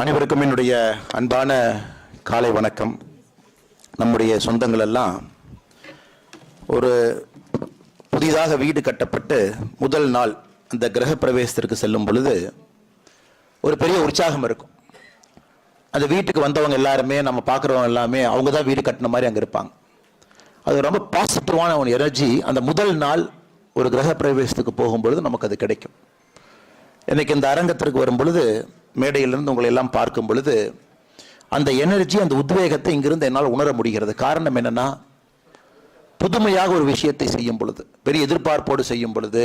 அனைவருக்கும் என்னுடைய அன்பான காலை வணக்கம். நம்முடைய சொந்தங்கள் எல்லாம் ஒரு புதிதாக வீடு கட்டப்பட்டு முதல் நாள் அந்த கிரக பிரவேசத்திற்கு செல்லும் பொழுது ஒரு பெரிய உற்சாகம் இருக்கும். அந்த வீட்டுக்கு வந்தவங்க எல்லாருமே நம்ம பார்க்குறவங்க எல்லாமே அவங்க தான் வீடு கட்டின மாதிரி அங்கே இருப்பாங்க. அது ரொம்ப பாசிட்டிவான ஒரு எனர்ஜி அந்த முதல் நாள் ஒரு கிரக பிரவேசத்துக்கு போகும்பொழுது நமக்கு அது கிடைக்கும். இன்றைக்கி இந்த அரங்கத்திற்கு வரும் பொழுது மேடையிலிருந்து உங்களை எல்லாம் பார்க்கும் பொழுது அந்த எனர்ஜி அந்த உத்வேகத்தை இங்கிருந்து என்னால் உணர முடிகிறது. காரணம் என்னன்னா புதுமையாக ஒரு விஷயத்தை செய்யும் பொழுது பெரிய எதிர்பார்ப்போடு செய்யும் பொழுது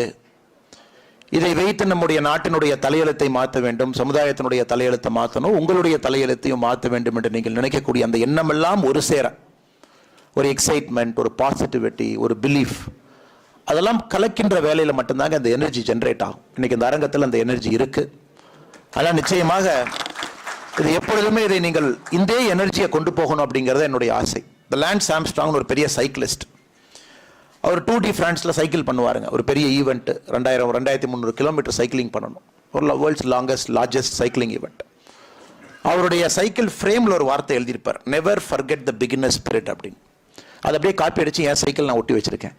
இதை வைத்து நம்முடைய நாட்டினுடைய தலையெழுத்தை மாற்ற வேண்டும் சமுதாயத்தினுடைய தலையெழுத்தை மாற்றணும் உங்களுடைய தலையெழுத்தையும் மாற்ற வேண்டும் என்று நீங்கள் நினைக்கக்கூடிய அந்த எண்ணமெல்லாம் ஒரு சேர. ஒரு எக்ஸைட்மெண்ட் ஒரு பாசிட்டிவிட்டி ஒரு பிலீஃப் அதெல்லாம் கலக்கின்ற வேலையில் மட்டும்தாங்க அந்த எனர்ஜி ஜென்ரேட் ஆகும். இன்றைக்கி இந்த அரங்கத்தில் அந்த எனர்ஜி இருக்குது ஆனால் நிச்சயமாக இது எப்பொழுதுமே இதை நீங்கள் இந்த எனர்ஜியை கொண்டு போகணும் அப்படிங்கிறது என்னுடைய ஆசை. இந்த லேண்ட் சாம்ஸ்ட்ராங் ஒரு பெரிய சைக்கிளிஸ்ட் அவர் டூ டி ஃப்ரான்ஸில் சைக்கிள் பண்ணுவாருங்க. ஒரு பெரிய ஈவெண்ட் ரெண்டாயிரம் ரெண்டாயிரத்தி முந்நூறு கிலோமீட்டர் சைக்கிளிங் பண்ணணும். ஒரு world's longest largest cycling event அவருடைய சைக்கிள் ஃப்ரேமில் ஒரு வார்த்தை எழுதியிருப்பார். Never forget the beginner spirit அப்படின்னு. அதை அப்படியே காப்பி அடித்து என் சைக்கிள் நான் ஒட்டி வச்சிருக்கேன்.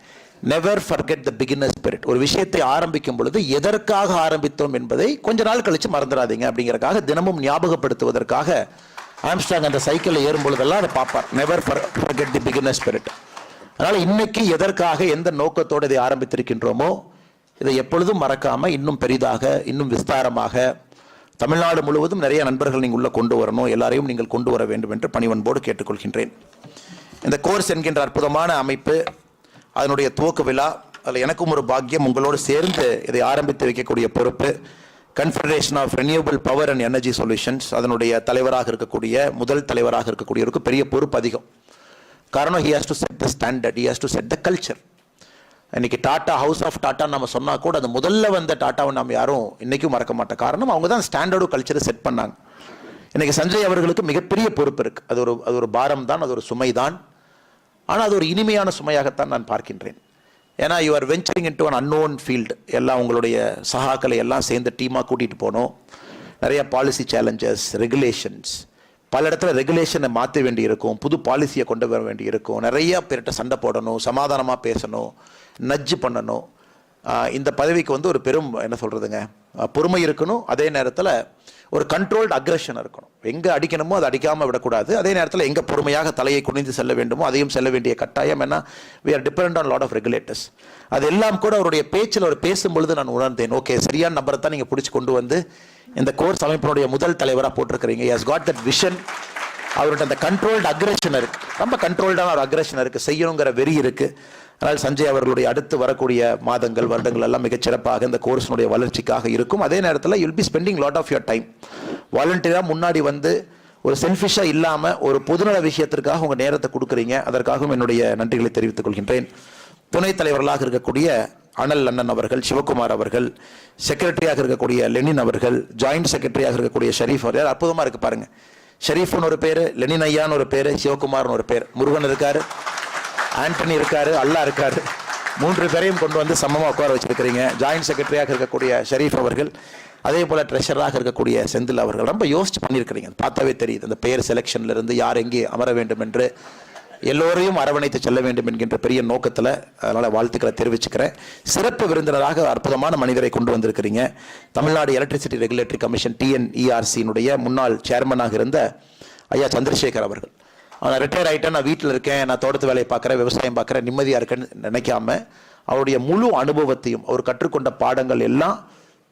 Never forget the beginner spirit ஒரு விஷயத்தை ஆரம்பிக்கும் பொழுது எதற்காக ஆரம்பித்தோம் என்பதை கொஞ்ச நாள் கழித்து மறந்துடாதீங்க அப்படிங்கிறக்காக தினமும் ஞாபகப்படுத்துவதற்காக ஆம்ஸ்டாங் அந்த சைக்கிளில் ஏறும் பொழுதெல்லாம் அதை பார்ப்பார். Never forget the beginner spirit அதனால் இன்னைக்கு எதற்காக எந்த நோக்கத்தோடு இதை ஆரம்பித்திருக்கின்றோமோ இதை எப்பொழுதும் மறக்காமல் இன்னும் பெரிதாக இன்னும் விஸ்தாரமாக தமிழ்நாடு முழுவதும் நிறைய நண்பர்கள் நீங்கள் உள்ளே கொண்டு வரணும். எல்லாரையும் நீங்கள் கொண்டு வர வேண்டும் என்று பணிவன்போடு கேட்டுக்கொள்கின்றேன். இந்த கோர்ஸ் என்கின்ற அற்புதமான அமைப்பு அதனுடைய துவக்க விழா அதில் எனக்கும் ஒரு பாக்கியம் உங்களோடு சேர்ந்து இதை ஆரம்பித்து வைக்கக்கூடிய பொறுப்பு. Confederation of renewable power and energy solutions அதனுடைய தலைவராக இருக்கக்கூடிய முதல் தலைவராக இருக்கக்கூடியவருக்கு பெரிய பொறுப்பு அதிகம். காரணம் he has to set the standard he has to set the culture இன்றைக்கி டாட்டா ஹவுஸ் ஆஃப் டாட்டா நம்ம சொன்னால் கூட அது முதல்ல வந்த டாட்டாவை நம்ம யாரும் இன்றைக்கும் மறக்க மாட்டோம். காரணம் அவங்க தான் ஸ்டாண்டர்டு கல்ச்சரை செட் பண்ணாங்க. இன்றைக்கி சஞ்சய் அவர்களுக்கு மிகப்பெரிய பொறுப்பு இருக்குது அது ஒரு அது ஒரு பாரம் தான் அது ஒரு சுமை தான் ஆனால் அது ஒரு இனிமையான சுமையாகத்தான் நான் பார்க்கின்றேன். ஏன்னா you are venturing into an unknown field எல்லாம் உங்களுடைய சகாக்களை எல்லாம் சேர்ந்து டீமாக கூட்டிகிட்டு போனோம். நிறைய பாலிசி சேலஞ்சஸ் ரெகுலேஷன்ஸ் பல இடத்துல ரெகுலேஷனை மாற்ற வேண்டி இருக்கும் புது பாலிசியை கொண்டு வர வேண்டி இருக்கும் நிறைய பேர்கிட்ட சண்டை போடணும் சமாதானமாக பேசணும் நஜ்ஜு பண்ணணும். இந்த பதவிக்கு வந்து ஒரு பெரும் என்ன சொல்கிறதுங்க பொறுமை இருக்கணும். அதே நேரத்தில் ஒரு கண்ட்ரோல்டு அக்ரஷன் இருக்கணும். எங்கே அடிக்கணுமோ அதை அடிக்காமல் விடக்கூடாது. அதே நேரத்தில் எங்கே பொறுமையாக தலையை குனிந்து செல்ல வேண்டுமோ அதையும் செல்ல வேண்டிய கட்டாயம். என்ன we are depend on lot of regulators அது எல்லாம் கூட அவருடைய பேச்சில் அவர் பேசும்பொழுது நான் உணர்ந்தேன். ஓகே சரியான நபரை தான் நீங்கள் பிடிச்சி கொண்டு வந்து இந்த கோர்ஸ் அமைப்பினுடைய முதல் தலைவராக போட்டிருக்கிறீங்க. ஹஸ் காட் தட் விஷன் அவர்கிட்ட அந்த கண்ட்ரோல்டு அக்ரஷன் இருக்குது ரொம்ப கண்ட்ரோல்டான ஒரு அக்ரஷன் இருக்குது செய்யணுங்கிற வெறி இருக்குது அதனால் சஞ்சய் அவர்களுடைய அடுத்து வரக்கூடிய மாதங்கள் வருடங்கள் எல்லாம் மிகச்சிறப்பாக இந்த கோர்ஸினுடைய வளர்ச்சிக்காக இருக்கும். அதே நேரத்தில் you'll be spending lot of your time வாலண்டியராக முன்னாடி வந்து ஒரு செல்ஃபிஷாக இல்லாமல் ஒரு பொதுநல விஷயத்திற்காக உங்கள் நேரத்தை கொடுக்குறீங்க. அதற்காகவும் என்னுடைய நன்றிகளை தெரிவித்துக் கொள்கின்றேன். துணைத் தலைவர்களாக இருக்கக்கூடிய அனல் அண்ணன் அவர்கள் சிவகுமார் அவர்கள் செக்ரட்டரியாக இருக்கக்கூடிய லெனின் அவர்கள் ஜாயிண்ட் செக்ரட்டரியாக இருக்கக்கூடிய ஷரீஃப் அவர்கள் அற்புதமாக இருக்கு பாருங்க. ஷரீஃப்னு ஒரு பேர் லெனின் ஐயான்னு ஒரு பேர் சிவகுமார்னு ஒரு பேர் முருகன் இருக்காரு. ஆண்டனி இருக்காரு அல்லா இருக்காரு. மூன்று பேரையும் கொண்டு வந்து சமமாக உட்கார வச்சிருக்கிறீங்க. ஜாயின்ட் செக்ரட்டரியாக இருக்கக்கூடிய ஷரீஃப் அவர்கள் அதே போல ட்ரெஷராக இருக்கக்கூடிய செந்தில் அவர்கள் ரொம்ப யோசிச்சு பண்ணியிருக்கிறீங்க. பார்த்தாவே தெரியுது. அந்த பெயர் செலெக்ஷன்ல இருந்து யார் எங்கே அமர வேண்டும் என்று எல்லோரையும் அரவணைத்து செல்ல வேண்டும் என்கின்ற பெரிய நோக்கத்தில் அதனால் வாழ்த்துக்களை தெரிவிச்சுக்கிறேன். சிறப்பு விருந்தினராக அற்புதமான மனிதரை கொண்டு வந்திருக்கிறீங்க. தமிழ்நாடு எலக்ட்ரிசிட்டி ரெகுலேட்டரி கமிஷன் டிஎன்இஆர்சியினுடைய முன்னாள் சேர்மனாக இருந்த ஐயா சந்திரசேகர் அவர்கள். நான் ரிட்டையர் ஆகிட்டேன் நான் வீட்டில் இருக்கேன் நான் தோட்டத்து வேலையை பார்க்குறேன் விவசாயம் பார்க்குறேன் நிம்மதியாக இருக்கேன்னு நினைக்காம அவருடைய முழு அனுபவத்தையும் அவர் கற்றுக்கொண்ட பாடங்கள் எல்லாம்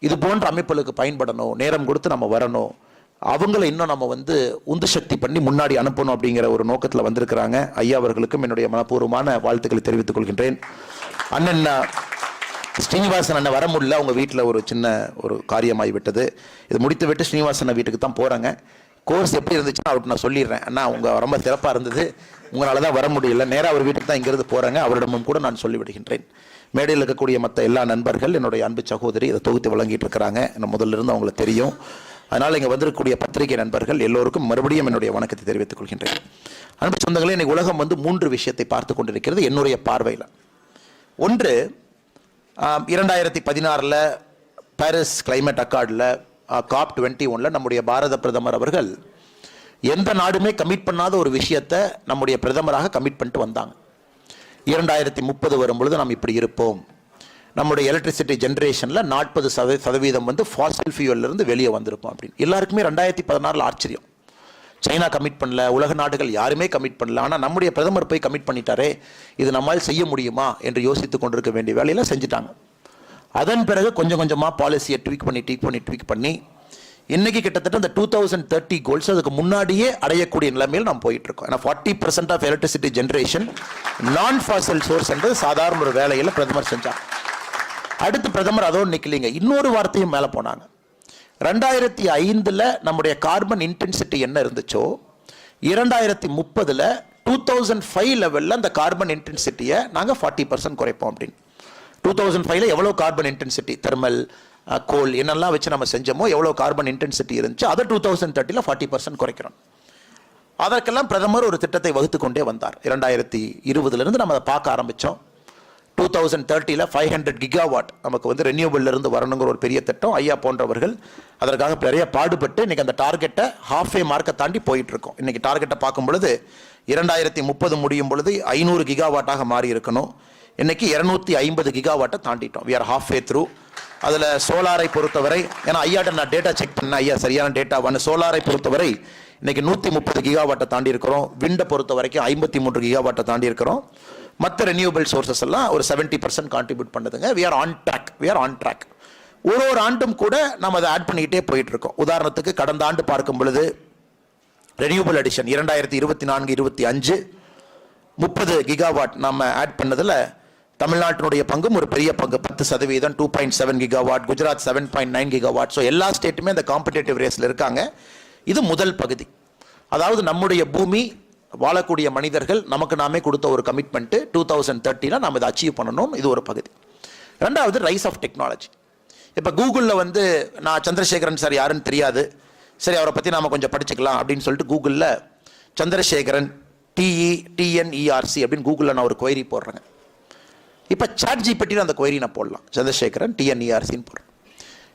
இது போன்ற அமைப்புகளுக்கு பயன்படணும் நேரம் கொடுத்து நம்ம வரணும். அவங்கள இன்னும் நம்ம வந்து உந்து சக்தி பண்ணி முன்னாடி அனுப்பணும் அப்படிங்கிற ஒரு நோக்கத்தில் வந்திருக்கிறாங்க. ஐயா அவர்களுக்கும் என்னுடைய மனப்பூர்வமான வாழ்த்துக்களை தெரிவித்துக் கொள்கின்றேன். அண்ணன் ஸ்ரீனிவாசன் அண்ணன் வர முடியல அவங்க வீட்டில் ஒரு சின்ன ஒரு காரியமாகி விட்டது இது முடித்து விட்டு ஸ்ரீனிவாசன் வீட்டுக்கு தான் போகிறாங்க கோர்ஸ் எப்படி இருந்துச்சுன்னா அவருக்கு நான் சொல்லிடுறேன். அண்ணா உங்கள் ரொம்ப சிறப்பாக இருந்தது. உங்களால் தான் வர முடியல. நேராக அவர் வீட்டுக்கு தான் இங்கிருந்து போகிறாங்க அவரிடமும் கூட நான் சொல்லிவிடுகின்றேன். மேடையில் இருக்கக்கூடிய மற்ற எல்லா நண்பர்கள் என்னுடைய அன்பு சகோதரி இதை தொகுத்து வழங்கிட்டு இருக்கிறாங்க. நான் முதல்ல இருந்து அவங்களுக்கு தெரியும். அதனால் இங்கே வந்திருக்கக்கூடிய பத்திரிகை நண்பர்கள் எல்லோருக்கும் மறுபடியும் என்னுடைய வணக்கத்தை தெரிவித்துக் கொள்கின்றேன். அன்பு சொந்தங்களே இன்னைக்கு உலகம் வந்து மூன்று விஷயத்தை பார்த்து கொண்டிருக்கிறது என்னுடைய பார்வையில். ஒன்று இரண்டாயிரத்தி பதினாறில் பாரிஸ் கிளைமேட் அக்கார்டில் காப் டுவெண்ட்டி ஒன்ல நம்முடைய பாரத பிரதமர் அவர்கள் எந்த நாடுமே கமிட் பண்ணாத ஒரு விஷயத்தை நம்முடைய பிரதமராக கமிட் பண்ணிட்டு வந்தாங்க. இரண்டாயிரத்தி முப்பது வரும்பொழுது நாம் இப்படி இருப்போம். நம்முடைய எலக்ட்ரிசிட்டி ஜென்ரேஷனில் நாற்பது சத சதவீதம் வந்து ஃபாசில் ஃபியூவல்லேருந்து வெளியே வந்திருப்போம் அப்படின்னு. எல்லாருக்குமே ரெண்டாயிரத்தி பதினாறில் ஆச்சரியம். சைனா கமிட் பண்ணல உலக நாடுகள் யாருமே கமிட் பண்ணல. ஆனால் நம்முடைய பிரதமர் போய் கமிட் பண்ணிட்டாரே இது நம்மால் செய்ய முடியுமா என்று யோசித்து கொண்டிருக்க வேண்டிய வேலையில் செஞ்சுட்டாங்க. அதன் பிறகு கொஞ்சம் கொஞ்சமாக பாலிசியை ட்வீக் பண்ணி ட்வீக் பண்ணி ட்வீக் பண்ணி இன்றைக்கி கிட்டத்தட்ட இந்த டூ தௌசண்ட் தேர்ட்டி கோல்ஸ் அதுக்கு முன்னாடியே அடையக்கூடிய நிலைமையில் நாம் போயிட்டுருக்கோம். ஏன்னா forty percent of electricity generation non fossil source என்பது சாதாரண ஒரு வேலையில் பிரதமர் செஞ்சார். அடுத்து பிரதமர் அதோடு நிக்கலிங்க. இன்னொரு வார்த்தையும் மேலே போனாங்க. ரெண்டாயிரத்தி ஐந்தில் நம்முடைய கார்பன் இன்டென்சிட்டி என்ன இருந்துச்சோ இரண்டாயிரத்தி முப்பதில் டூ தௌசண்ட் ஃபைவ் லெவலில் அந்த கார்பன் இன்டென்சிட்டியை நாங்கள் ஃபார்ட்டி பர்சன்ட் குறைப்போம் அப்படின்னு. டூ தௌசண்ட் ஃபைவ்ல எவ்வளோ கார்பன் இன்டென்சிட்டி தெர்மல் கோல் என்னெல்லாம் வச்சு நம்ம செஞ்சோமோ எவ்வளோ கார்பன் இன்டென்சிட்டி இருந்துச்சு அதை டூ தௌசண்ட் தேர்ட்டியில் ஃபார்ட்டி பர்சன்ட் குறைக்கிறோம். அதற்கெல்லாம் பிரதமர் ஒரு திட்டத்தை வகுத்து கொண்டே வந்தார். இரண்டாயிரத்தி இருபதுலேருந்து நம்ம அதை பார்க்க ஆரம்பித்தோம் டூ தௌசண்ட் தேர்ட்டியில் ஃபைவ் ஹண்ட்ரட் கிகாவாட் நமக்கு வந்து renewable வரணுங்கிற ஒரு பெரிய திட்டம். ஐயா போன்றவர்கள் அதற்காக நிறைய பாடுபட்டு இன்றைக்கி அந்த டார்கெட்டை ஹாஃப் ஏ மார்க்கை தாண்டி போயிட்டுருக்கோம். இன்றைக்கி டார்கெட்டை பார்க்கும் பொழுது இரண்டாயிரத்தி முப்பது முடியும் பொழுது ஐநூறு கிகாவாட்டாக மாறி இருக்கணும் இன்னைக்கு இருநூத்தி ஐம்பது கிகாவாட்டை தாண்டிட்டோம். We are half way through அதில் சோலாரை பொறுத்தவரை ஏன்னா ஐயாட்ட நான் டேட்டா செக் பண்ணேன் ஐயா சரியான டேட்டாவான சோலாரை பொறுத்தவரை இன்னைக்கு நூற்றி முப்பது கிகாவாட்டை தாண்டி இருக்கிறோம் விண்டை பொறுத்த வரைக்கும் ஐம்பத்தி மூன்று கிகாவாட்டை தாண்டி இருக்கிறோம் மற்ற ரெனியூபிள் சோர்சஸ் எல்லாம் ஒரு செவன்ட்டி பர்சன்ட் கான்ட்ரிபியூட் பண்ணுதுங்க. We are on track we are on track ஒரு ஒரு ஆண்டும் கூட நம்ம அதை ஆட் பண்ணிக்கிட்டே போயிட்டு இருக்கோம் உதாரணத்துக்கு கடந்த ஆண்டு பார்க்கும் பொழுது ரெனியூபிள் அடிஷன் இரண்டாயிரத்தி இருபத்தி நான்கு இருபத்தி அஞ்சு முப்பது கிகாவாட் நம்ம ஆட் பண்ணதில் தமிழ்நாட்டினுடைய பங்கும் ஒரு பெரிய பங்கு. பத்து சதவீதம் two point seven gigawatt Gujarat seven point nine gigawatt so எல்லா ஸ்டேட்டுமே அந்த காம்படேட்டிவ் ரேஸில் இருக்காங்க. இது முதல் பகுதி. அதாவது நம்முடைய பூமி வாழக்கூடிய மனிதர்கள் நமக்கு நாமே கொடுத்த ஒரு கமிட்மெண்ட்டு டூ தௌசண்ட் தேர்ட்டியில் நம்ம இதை அச்சீவ் பண்ணணும். இது ஒரு பகுதி. ரெண்டாவது ரைஸ் ஆஃப் டெக்னாலஜி இப்போ கூகுளில் வந்து நான் சந்திரசேகரன் சார் யாருன்னு தெரியாது. சரி அவரை பற்றி நாம் கொஞ்சம் படிச்சுக்கலாம் அப்படின்னு சொல்லிட்டு கூகுளில் சந்திரசேகரன் டிஇ டிஎன்இஆர்சி அப்படின்னு கூகுளில் நான் ஒரு கொயரி போடுறேங்க. இப்போ சாட் ஜிபிட்டியில் அந்த கொயரி நான் போடலாம். சந்திரசேகரன் டிஎன்இஆர்சின்னு போடுறேன்.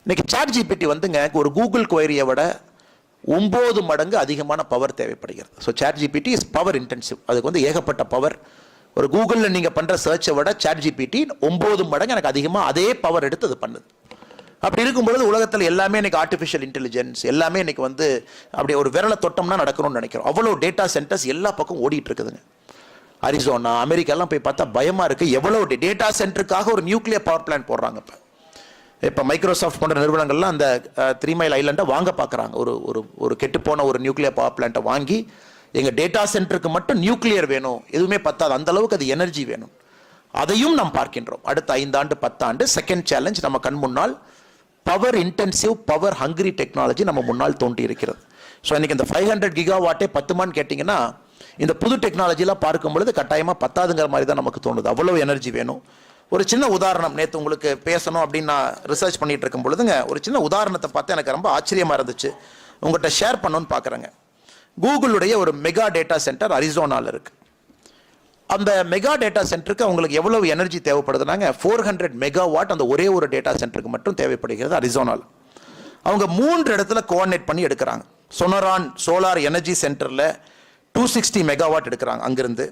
இன்னைக்கு சாட் ஜிபிடி வந்துங்க ஒரு கூகுள் கொயரியை விட ஒம்பது மடங்கு அதிகமான பவர் தேவைப்படுகிறது. So chat GPT is power intensive அதுக்கு வந்து ஏகப்பட்ட பவர் ஒரு கூகுளில் நீங்கள் பண்ணுற சர்ச்சை விட சாட் ஜிபிடி ஒம்பது மடங்கு எனக்கு அதிகமாக அதே பவர் எடுத்து அது பண்ணுது. அப்படி இருக்கும்பொழுது உலகத்தில் எல்லாமே இன்னைக்கு ஆர்டிஃபிஷியல் இன்டெலிஜென்ஸ் எல்லாமே இன்னைக்கு வந்து அப்படி ஒரு விரலை தொட்டம்னா நடக்கணும்னு நினைக்கிறோம். அவ்வளோ டேட்டா சென்டர்ஸ் எல்லா பக்கம் ஓடிட்டு இருக்குதுங்க. அரிசோனா அமெரிக்காலாம் போய் பார்த்தா பயமாக இருக்குது எவ்வளோ டேட்டா சென்டருக்காக ஒரு நியூக்ளியர் பவர் பிளான்ட் போடுறாங்க இப்போ. இப்போ மைக்ரோசாஃப்ட் போன்ற நிறுவனங்கள்லாம் அந்த த்ரீ மைல் ஐலண்டை வாங்க பார்க்குறாங்க ஒரு ஒரு ஒரு கெட்டுப்போன ஒரு நியூக்ளியர் பவர் பிளான்ட்டை வாங்கி எங்கள் டேட்டா சென்டருக்கு மட்டும் நியூக்ளியர் வேணும். எதுவுமே பத்தாது. அந்த அளவுக்கு அது எனர்ஜி வேணும். அதையும் நாம் பார்க்கின்றோம். அடுத்த ஐந்தாண்டு பத்தாண்டு செகண்ட் சேலஞ்ச் நம்ம கண் முன்னால் power intensive power hungry technology நம்ம முன்னால் தோண்டி இருக்கிறது ஸோ இன்றைக்கி இந்த ஃபைவ் ஹண்ட்ரட் கிகாவாட்டே பத்துமான்னு கேட்டிங்கன்னா இந்த புது டெக்னாலஜிலாம் பார்க்கும் பொழுது கட்டாயமாக பத்தாதுங்கிற மாதிரி தான் நமக்கு தோணுது. அவ்வளவு எனர்ஜி வேணும். ஒரு சின்ன உதாரணம் நேற்று உங்களுக்கு பேசணும் அப்படின்னு நான் ரிசர்ச் பண்ணிகிட்டு இருக்கும் பொழுதுங்க ஒரு சின்ன உதாரணத்தை பார்த்து எனக்கு ரொம்ப ஆச்சரியமாக இருந்துச்சு. உங்கள்கிட்ட ஷேர் பண்ணணும்னு பார்க்குறேங்க. கூகுளுடைய ஒரு மெகா டேட்டா சென்டர் அரிசோனாவில் இருக்குது அந்த மெகா டேட்டா சென்டருக்கு அவங்களுக்கு எவ்வளவு எனர்ஜி தேவைப்படுதுனாங்க ஃபோர் ஹண்ட்ரட் மெகா வாட் அந்த ஒரே ஒரு டேட்டா சென்டருக்கு மட்டும் தேவைப்படுகிறது அரிசோனால். அவங்க மூன்று இடத்துல கோஆர்டினேட் பண்ணி எடுக்கிறாங்க. சொனரான் சோலார் எனர்ஜி சென்டரில் டூ சிக்ஸ்டி மெகாவாட் எடுக்கிறாங்க அங்கிருந்து.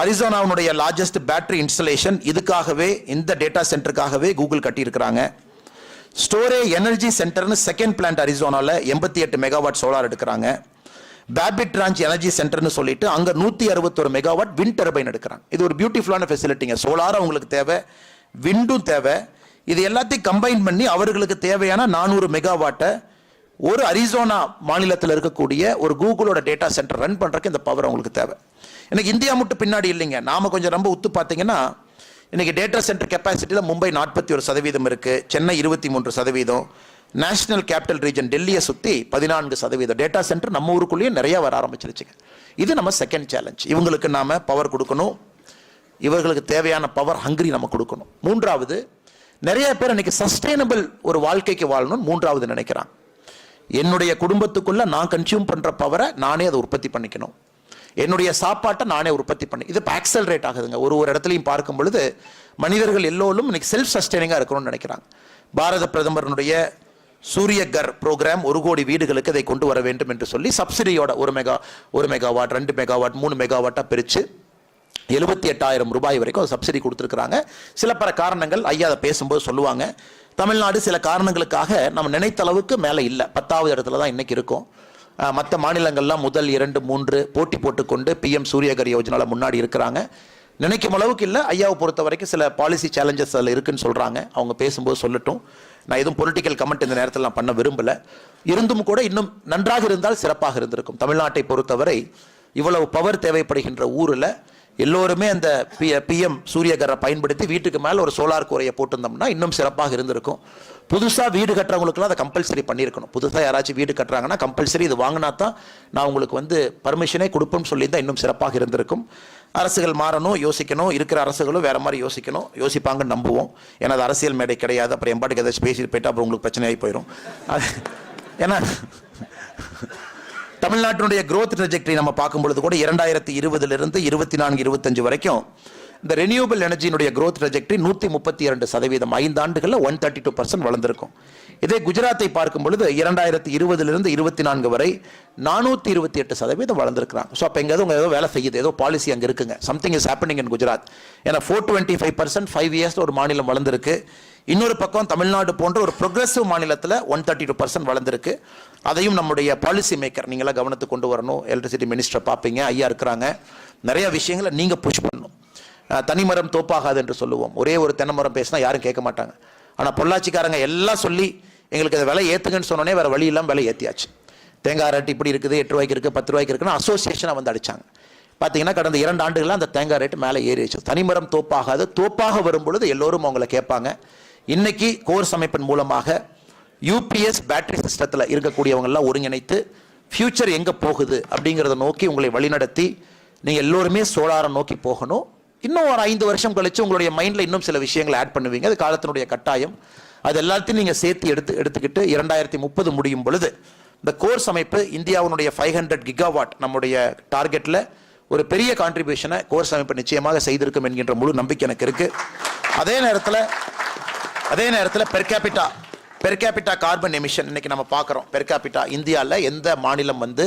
அரிசோனாவுடைய லார்ஜஸ்ட் பேட்டரி இன்ஸ்டலேஷன் இதுக்காகவே இந்த டேட்டா சென்டருக்காகவே கூகுள் கட்டியிருக்கிறாங்க. ஸ்டோரே எனர்ஜி சென்டர்னு செகண்ட் பிளான்ட் அரிசோனாவில் எண்பத்தி எட்டு மெகாவாட் சோலார் எடுக்கிறாங்க. பேபிட் ராஞ்ச் எனர்ஜி சென்டர்னு சொல்லிட்டு அங்கே நூற்றி அறுபத்தொரு மெகாவாட் வின் டர்பைன் எடுக்கிறாங்க. இது ஒரு பியூட்டிஃபுல்லான ஃபெசிலிட்டிங்க சோலார் அவங்களுக்கு தேவை விண்டும் தேவை. இது எல்லாத்தையும் கம்பைன் பண்ணி அவர்களுக்கு தேவையான நானூறு மெகாவாட்டை ஒரு அரிசோனா மாநிலத்தில் இருக்கக்கூடிய ஒரு கூகுளோட டேட்டா சென்டர் ரன் பண்ணுறக்கு இந்த பவர் அவங்களுக்கு தேவை. எனக்கு இந்தியா மட்டும் பின்னாடி இல்லைங்க. நாம கொஞ்சம் ரொம்ப உத்து பார்த்தீங்கன்னா இன்றைக்கி டேட்டா சென்டர் கெப்பாசிட்டியில் மும்பை நாற்பத்தி ஒரு சதவீதம் இருக்குது சென்னை இருபத்தி மூன்று சதவீதம் நேஷனல் கேபிட்டல் ரீஜன் டெல்லியை சுற்றி பதினான்கு சதவீதம். டேட்டா சென்டர் நம்ம ஊருக்குள்ளேயே நிறைய வர ஆரம்பிச்சிருச்சுங்க. இது நம்ம செகண்ட் சேலஞ்ச் இவங்களுக்கு நாம் பவர் கொடுக்கணும். இவர்களுக்கு தேவையான பவர் ஹங்கிரி நம்ம கொடுக்கணும். மூன்றாவது நிறைய பேர் இன்னைக்கு சஸ்டைனபிள் ஒரு வாழ்க்கைக்கு வாழணும்னு மூன்றாவது நினைக்கிறாங்க. என்னுடைய குடும்பத்துக்குள்ள நான் கன்சியூம் பண்ற பவரை நானே அதை உற்பத்தி பண்ணிக்கணும். என்னுடைய சாப்பாட்டை நானே உற்பத்தி பண்ணி இது இப்போ ஆக்சலரேட் ஆகுதுங்க. ஒரு ஒரு இடத்துலையும் பார்க்கும் பொழுது மனிதர்கள் எல்லோரும் இன்னைக்கு செல்ஃப் சஸ்டைனிங்காக இருக்கணும்னு நினைக்கிறாங்க. பாரத பிரதமரினுடைய சூரிய கர் ப்ரோக்ராம் ஒரு கோடி வீடுகளுக்கு இதை கொண்டு வர வேண்டும் என்று சொல்லி சப்சிடியோட ஒரு மெகா ஒரு மெகாவாட் ரெண்டு மெகாவாட் மூணு மெகாவாட்டாக பிரித்து எழுபத்தி எட்டாயிரம் ரூபாய் வரைக்கும் சப்சிடி கொடுத்துருக்குறாங்க. சில பல காரணங்கள் ஐயா அதை பேசும்போது சொல்லுவாங்க. தமிழ்நாடு சில காரணங்களுக்காக நம்ம நினைத்த அளவுக்கு மேலே இல்லை. பத்தாவது இடத்துல தான் இன்றைக்கி இருக்கும். மற்ற மாநிலங்கள்லாம் முதல் இரண்டு மூன்று போட்டி போட்டுக்கொண்டு பிஎம் சூரியகர் யோஜனால முன்னாடி இருக்கிறாங்க. நினைக்கும் அளவுக்கு இல்லை. ஐயாவை பொறுத்த வரைக்கும் சில பாலிசி சேலஞ்சஸ் அதில் இருக்குன்னு சொல்கிறாங்க அவங்க பேசும்போது சொல்லட்டும். நான் எதுவும் பொலிட்டிக்கல் கமெண்ட் இந்த நேரத்தில் நான் பண்ண விரும்பல. இருந்தும் கூட இன்னும் நன்றாக இருந்தால் சிறப்பாக இருந்திருக்கும். தமிழ்நாட்டை பொறுத்தவரை இவ்வளவு பவர் தேவைப்படுகின்ற ஊரில் எல்லோருமே அந்த பி பிஎம் சூரியகரை பயன்படுத்தி வீட்டுக்கு மேலே ஒரு சோலார் கூரையை போட்டிருந்தோம்னா இன்னும் சிறப்பாக இருந்திருக்கும். புதுசாக வீடு கட்டுறவங்களுக்குலாம் அதை கம்பல்சரி பண்ணியிருக்கணும். புதுசாக யாராச்சும் வீடு கட்டுறாங்கன்னா கம்பல்சரி இது வாங்கினா தான் நான் உங்களுக்கு வந்து பர்மிஷனே கொடுப்பேன்னு சொல்லி தான் இன்னும் சிறப்பாக இருந்திருக்கும். அரசுகள் மாறணும் யோசிக்கணும். இருக்கிற அரசுகளும் வேறு மாதிரி யோசிக்கணும். யோசிப்பாங்கன்னு நம்புவோம். ஏன்னா அது அரசியல் மேடை கிடையாது. அப்புறம் எம்பாட்டுக்கு ஏதாச்சும் பேசிட்டு போயிட்டு அப்புறம் உங்களுக்கு பிரச்சனையாகி போயிடும் அது ஏன்னா தமிழ்நாட்டினுடைய க்ரோத் trajectory நம்ம பார்க்கும் பொழுது கூட இரண்டாயிரத்தி இருபதுலேருந்து இருபத்தி நான்கு இருபத்தஞ்சு வரைக்கும் இந்த ரெனியூபிள் எனர்ஜியினுடைய க்ரோத் trajectory நூற்றி முப்பத்தி இரண்டு சதவீதம். ஐந்து ஆண்டுகளில் ஒன் தேர்ட்டி டூ பர்சன்ட் வளர்ந்துருக்கும். இதே குஜராத்தை பார்க்கும் பொழுது இரண்டாயிரத்தி இருபதுலேருந்து இருபத்தி நான்கு வரை நானூற்றி இருபத்தி எட்டு சதவீதம் வளர்ந்துருக்கிறாங்க. ஸோ அப்போ எங்கேயாவது உங்கள் ஏதோ வேலை செய்யுது. ஏதோ பாலிசி அங்கே இருக்குங்க. Something is happening in Gujarat ஏன்னா four twenty five percent five இயர்ஸில் ஒரு மாநிலம் வளர்ந்துருக்கு. இன்னொரு பக்கம் தமிழ்நாடு போன்ற ஒரு ப்ரொக்ரெசிவ் மாநிலத்தில் ஒன் தேர்ட்டி டூ பர்சன்ட் வளர்ந்துருக்கு. அதையும் நம்முடைய பாலிசி மேக்கர் நீங்களாம் கவனத்துக்கு கொண்டு வரணும். எலக்ட்ரிசிட்டி மினிஸ்டர் பார்ப்பீங்க ஐயா இருக்கிறாங்க. நிறைய விஷயங்களை நீங்கள் புஷ் பண்ணணும். தனிமரம் தோப்பாகாது என்று சொல்லுவோம். ஒரே ஒரு தென்னமரம் பேசினா யாரும் கேட்க மாட்டாங்க. ஆனால் பொள்ளாச்சிக்காரங்க எல்லாம் சொல்லி எங்களுக்கு அதை விலை ஏற்றுங்கன்னு சொன்னோன்னே வேறு வழி இல்லாமல் விலை ஏற்றியாச்சு தேங்காய் ரேட் இப்படி இருக்குது எட்டு ரூபாய்க்கு இருக்குது பத்து ரூபாய்க்கு இருக்குன்னு அசோசியேஷனை வந்து அடிச்சாங்க. பார்த்தீங்கன்னா கடந்த இரண்டு ஆண்டுகளாக அந்த தேங்காய் ரேட்டு மேலே ஏறிச்சு தனிமரம் தோப்பாகாது. தோப்பாக வரும் பொழுது எல்லோரும் அவங்கள கேட்பாங்க. இன்னைக்கு கோர்ஸ் அமைப்பின் மூலமாக யூபிஎஸ் பேட்டரி சிஸ்டத்தில் இருக்கக்கூடியவங்கெல்லாம் ஒருங்கிணைத்து ஃபியூச்சர் எங்கே போகுது அப்படிங்கிறத நோக்கி உங்களை வழிநடத்தி நீங்கள் எல்லோருமே சோலாரை நோக்கி போகணும். இன்னும் ஒரு ஐந்து வருஷம் கழித்து உங்களுடைய மைண்டில் இன்னும் சில விஷயங்களை ஆட் பண்ணுவீங்க. அது காலத்தினுடைய கட்டாயம். அது எல்லாத்தையும் நீங்கள் சேர்த்து எடுத்து எடுத்துக்கிட்டு இரண்டாயிரத்தி முப்பது முடியும் பொழுது இந்த கோர்ஸ் அமைப்பு இந்தியாவினுடைய ஃபைவ் ஹண்ட்ரட் கிகாவாட் நம்முடைய டார்கெட்டில் ஒரு பெரிய கான்ட்ரிபியூஷனை கோர்ஸ் அமைப்பு நிச்சயமாக செய்திருக்கும் என்கின்ற முழு நம்பிக்கை எனக்கு இருக்குது அதே நேரத்தில் அதே நேரத்தில் பெர்கேபிட்டா பெர்கேபிட்டா கார்பன் எமிஷன் இன்னைக்கு நம்ம பார்க்குறோம். பெர்கேபிட்டா இந்தியாவில் எந்த மாநிலம் வந்து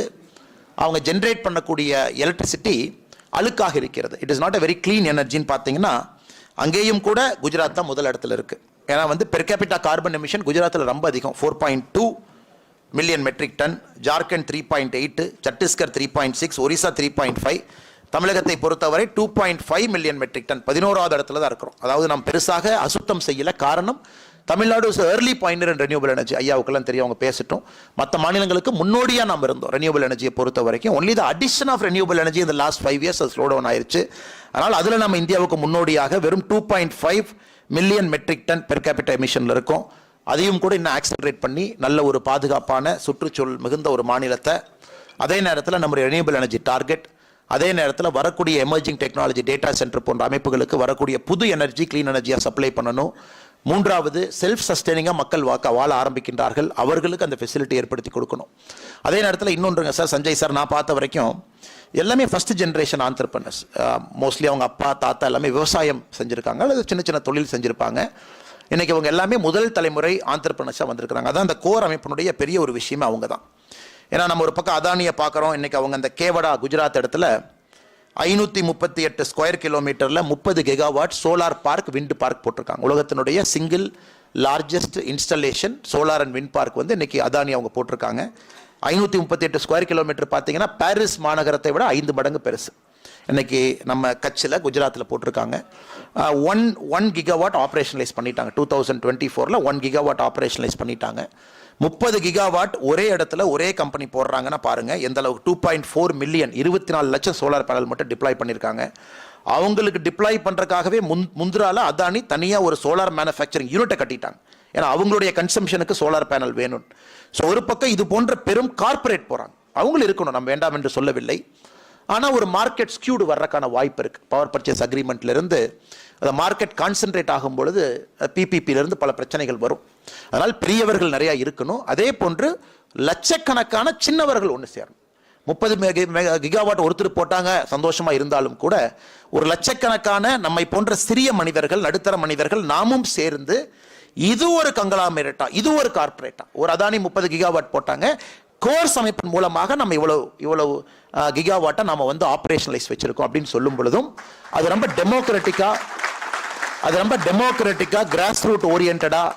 அவங்க ஜென்ரேட் பண்ணக்கூடிய எலக்ட்ரிசிட்டி அழுக்காக இருக்கிறது. It is not a very clean எனர்ஜின்னு பார்த்தீங்கன்னா அங்கேயும் கூட குஜராத் தான் முதல் இடத்துல இருக்குது ஏன்னா வந்து பெர்கேபிட்டா கார்பன் எமிஷன் குஜராத்தில் ரொம்ப அதிகம். Four point two million metric ton Jharkhand three point eight Chhattisgarh three point six Orissa three point five தமிழகத்தை பொறுத்தவரை two point five million metric ton பதினோராவது இடத்துல தான் இருக்கிறோம். அதாவது நாம் பெருசாக அசுத்தம் செய்யல. காரணம் Tamil Nadu early pointer and renewable energy ஐயாவுக்கெல்லாம் தெரியும் அவங்க பேசிட்டோம். மற்ற மாநிலங்களுக்கு முன்னோடியாக நாம் இருந்தோம் ரெனியூபிள் எனர்ஜியை பொறுத்த வரைக்கும். Only the addition of renewable energy இந்த last five years slow down ஆயிடுச்சு அதனால் அதில் நம்ம இந்தியாவுக்கு முன்னோடியாக வெறும் two point five million metric ton per capital எமிஷனில் இருக்கும். அதையும் கூட இன்னும் ஆக்சலரேட் பண்ணி நல்ல ஒரு பாதுகாப்பான சுற்றுச்சூழல் மிகுந்த ஒரு மாநிலத்தை அதே நேரத்தில் நம்முடைய ரெனியூபிள் எனர்ஜி டார்கெட் அதே நேரத்தில் வரக்கூடிய எமர்ஜிங் டெக்னாலஜி டேட்டா சென்டர் போன்ற அமைப்புகளுக்கு வரக்கூடிய புது எனர்ஜி க்ளீன் எனர்ஜியாக சப்ளை பண்ணணும். மூன்றாவது செல்ஃப் சஸ்டைனிங்காக மக்கள் வாக்க வாழ ஆரம்பிக்கின்றார்கள். அவர்களுக்கு அந்த ஃபெசிலிட்டி ஏற்படுத்தி கொடுக்கணும். அதே நேரத்தில் இன்னொன்றுங்க சார் சஞ்சய் சார் நான் பார்த்த வரைக்கும் எல்லாமே ஃபர்ஸ்ட் ஜென்ரேஷன் ஆண்டர்பனர்ஸ் மோஸ்ட்லி அவங்க அப்பா தாத்தா எல்லாமே விவசாயம் செஞ்சுருக்காங்க. அல்லது சின்ன சின்ன தொழில் செஞ்சுருப்பாங்க. இன்றைக்கி அவங்க எல்லாமே முதல் தலைமுறை ஆண்டர்பனர்ஸாக வந்திருக்கிறாங்க. அதான் அந்த கோர் அமைப்பினுடைய பெரிய ஒரு விஷயமே அவங்க தான் ஏன்னா நம்ம ஒரு பக்கம் அதானியை பார்க்குறோம். இன்றைக்கி அவங்க அந்த கேவடா குஜராத் இடத்துல ஐநூற்றி முப்பத்தி எட்டு ஸ்கொயர் கிலோமீட்டரில் முப்பது gigawatt solar park wind park போட்டிருக்காங்க. உலகத்தினுடைய single largest installation solar and wind park வந்து இன்றைக்கி அதானி அவங்க போட்டிருக்காங்க. ஐநூற்றி முப்பத்தி எட்டு ஸ்கொயர் கிலோமீட்டர் பார்த்தீங்கன்னா பாரிஸ் மாநகரத்தை விட ஐந்து மடங்கு பெருசு. இன்னைக்கு நம்ம கட்சில் குஜராத்தில் போட்டிருக்காங்க. ஒன் ஒன் கிகாவாட் ஆப்ரேஷனலைஸ் பண்ணிட்டாங்க. டூ தௌசண்ட் டுவெண்ட்டி ஃபோரில் ஒன் கிகாவாட் ஆப்ரேஷனலைஸ் பண்ணிட்டாங்க. முப்பது கிகாவாட் ஒரே இடத்துல ஒரே கம்பெனி போடுறாங்கன்னா பாருங்கள் எந்த அளவுக்கு டூ பாயிண்ட் ஃபோர் மில்லியன் இருபத்தி நாலு லட்சம் சோலார் பேனல் மட்டும் டிப்ளாய் பண்ணியிருக்காங்க அவங்களுக்கு டிப்ளாய் பண்ணுறக்காகவே முன் முந்திரால அதானி தனியாக ஒரு சோலார் மேனுஃபேக்சரிங் யூனிட்டை கட்டிட்டாங்க. ஏன்னா அவங்களுடைய கன்சம்ஷனுக்கு சோலார் பேனல் வேணும் ஸோ ஒரு பக்கம் இது போன்ற பெரும் கார்ப்பரேட் போகிறாங்க அவங்களும் இருக்கணும் நம்ம வேண்டாம் என்று சொல்லவில்லை. ஆனால் ஒரு மார்க்கெட் ஸ்கியூடு வர்றதுக்கான வாய்ப்பு இருக்குது பவர் பர்ச்சேஸ் அக்ரிமெண்ட்லேருந்து அந்த மார்க்கெட் கான்சென்ட்ரேட் ஆகும் பொழுது பிபிபியிலிருந்து பல பிரச்சனைகள் வரும். அதனால் பெரியவர்கள் நிறையா இருக்கணும். அதே போன்று லட்சக்கணக்கான சின்னவர்கள் ஒன்று சேரணும். முப்பது கிகாவாட் ஒருத்தர் போட்டாங்க சந்தோஷமாக இருந்தாலும் கூட ஒரு லட்சக்கணக்கான நம்மை போன்ற சிறிய மனிதர்கள் நடுத்தர மனிதர்கள் நாமும் சேர்ந்து இது ஒரு கங்களாமேரட்டா இது ஒரு கார்பரேட்டா ஒரு அதானி முப்பது கிகாவாட் போட்டாங்க கோர்ஸ் அமைப்பின் மூலமாக நம்ம இவ்வளவு இவ்வளவு கிகாவாட்டை நம்ம வந்து ஆப்ரேஷனலைஸ் வச்சிருக்கோம் அப்படின்னு சொல்லும் பொழுதும் அது ரொம்ப டெமோக்ராட்டிக்காக அது ரொம்ப டெமோக்ராட்டிக்காக கிராஸ் ரூட் ஓரியன்டாக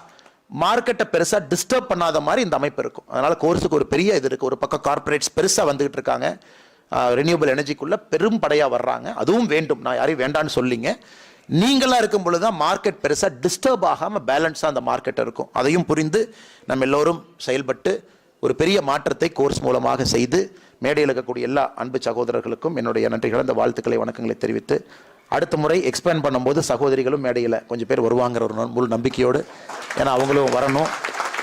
மார்க்கெட்டை பெருசாக டிஸ்டர்ப் பண்ணாத மாதிரி இந்த அமைப்பு இருக்கும். அதனால் கோர்ஸுக்கு ஒரு பெரிய இது இருக்குது ஒரு பக்கம் கார்ப்பரேட்ஸ் பெருசாக வந்துகிட்டு இருக்காங்க. ரினியூபிள் எனர்ஜிக்குள்ள பெரும் படையாக வர்றாங்க. அதுவும் வேண்டும். நான் யாரையும் வேண்டான்னு சொல்லிங்க. நீங்களாக இருக்கும் பொழுது தான் மார்க்கெட் பெருசாக டிஸ்டர்ப் ஆகாமல் பேலன்ஸாக அந்த மார்க்கெட் இருக்கும். அதையும் புரிந்து நம்ம எல்லோரும் செயல்பட்டு ஒரு பெரிய மாற்றத்தை கோர்ஸ் மூலமாக செய்து மேடையில் இருக்கக்கூடிய எல்லா அன்பு சகோதரர்களுக்கும் என்னுடைய நன்றிகள் அந்த வாழ்த்துக்களை வணக்கங்களை தெரிவித்து அடுத்த முறை எக்ஸ்பேண்ட் பண்ணும்போது சகோதரிகளும் மேடையில் கொஞ்சம் பேர் வருவாங்கிற ஒரு முழு நம்பிக்கையோடு ஏன்னா அவங்களும் வரணும்.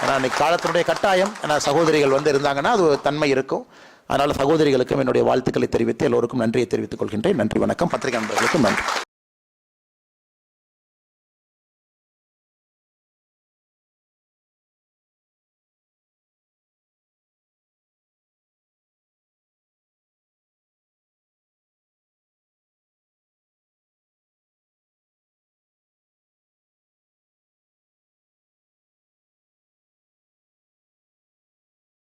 ஏன்னா இன்னைக்கு காலத்தினுடைய கட்டாயம். ஏன்னா சகோதரிகள் வந்து இருந்தாங்கன்னா அது ஒரு தன்மை இருக்கும். அதனால் சகோதரிகளுக்கும் என்னுடைய வாழ்த்துக்களை தெரிவித்து எல்லோருக்கும் நன்றியை தெரிவித்துக் கொள்கின்றேன். நன்றி வணக்கம். பத்திரிகை நண்பர்களுக்கும் நன்றி.